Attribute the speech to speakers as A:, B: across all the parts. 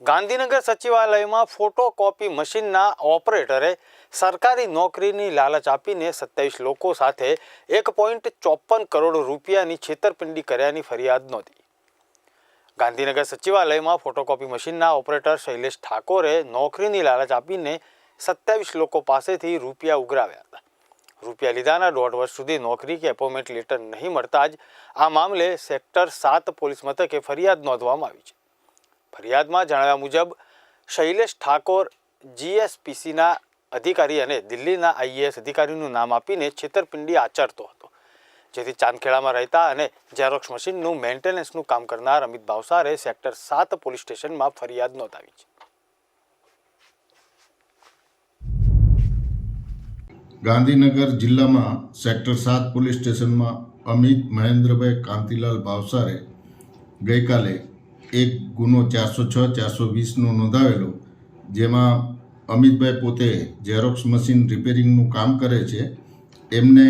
A: ગાંધીનગર સચિવાલયમાં ફોટોકોપી મશીનના ઓપરેટરે સરકારી નોકરીની લાલચ આપીને સત્યાવીસ લોકો સાથે એક પોઈન્ટ ચોપન કરોડ રૂપિયાની છેતરપિંડી કર્યાની ફરિયાદ નોંધી. ગાંધીનગર સચિવાલયમાં ફોટોકોપી મશીનના ઓપરેટર શૈલેષ ઠાકોરે નોકરીની લાલચ આપીને સત્યાવીસ લોકો પાસેથી રૂપિયા ઉઘરાવ્યા હતા. રૂપિયા લીધાના દોઢ વર્ષ સુધી નોકરી કે એપોઇન્ટમેન્ટ લેટર નહીં મળતા જ આ મામલે સેક્ટર સાત પોલીસ મથકે ફરિયાદ નોંધવામાં આવી છે. ફરિયાદમાં જણાવ્યા મુજબ, શૈલેષ ઠાકોર જીએસપીસીના અધિકારી અને દિલ્હીના આઈએએસ અધિકારીનું નામ આપીને છેતરપિંડી આચરતો હતો. જેથી ચાંદખેડામાં રહેતા અને ઝેરોક્સ મશીનનું મેન્ટેનન્સનું કામ કરનાર અમિત ભાવસારે સેક્ટર સાત પોલીસ સ્ટેશનમાં ફરિયાદ નોંધાવી છે.
B: ગાંધીનગર જિલ્લામાં સેક્ટર સાત પોલીસ સ્ટેશનમાં અમિત મહેન્દ્રભાઈ કાંતિલાલ ભાવસારે ગઈકાલે એક ગુનો ચારસો છ, ચારસો વીસનો નોંધાવેલો, જેમાં અમિતભાઈ પોતે ઝેરોક્સ મશીન રિપેરિંગનું કામ કરે છે. એમને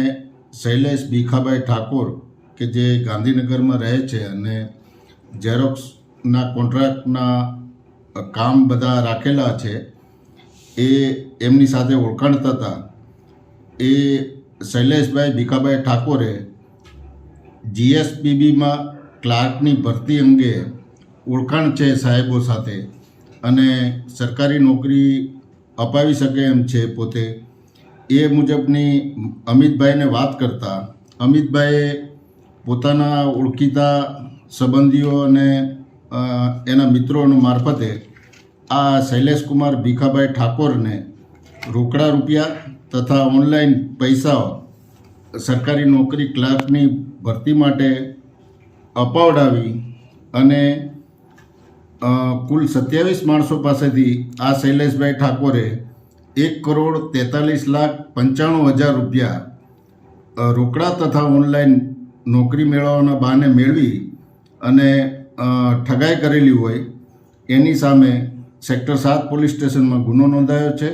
B: શૈલેષ ભીખાભાઈ ઠાકોર, કે જે ગાંધીનગરમાં રહે છે અને ઝેરોક્સના કોન્ટ્રાક્ટના કામ બધા રાખેલા છે, એ એમની સાથે ઓળખાણ થતા એ શૈલેષભાઈ ભીખાભાઈ ઠાકોરે જીએસપીબીમાં ક્લાર્કની ભરતી અંગે ઓળખાણ છે સાહેબો સાથે. અને સરકારી નોકરી અપાવી શકે એમ છે પોતે. એ મુજબની અમિતભાઈને વાત કરતા અમિતભાઈએ પોતાના ઓળખીતા સંબંધીઓ અને એના મિત્રોનું મારફતે આ શૈલેષકુમાર ભીખાભાઈ ઠાકોરને રોકડા રૂપિયા તથા ઓનલાઈન પૈસાઓ સરકારી નોકરી ક્લાર્કની ભરતી માટે અપાવડાવી અને કુલ સત્યાવીસ માણસો પાસેથી આ શૈલેષભાઈ ઠાકોરે એક કરોડ તેતાલીસ લાખ પંચાણું હજાર રૂપિયા રોકડા તથા ઓનલાઈન નોકરી મેળવવાના બહાને મેળવી અને ઠગાઈ કરેલી હોય, એની સામે સેક્ટર સાત પોલીસ સ્ટેશનમાં ગુનો નોંધાયો છે.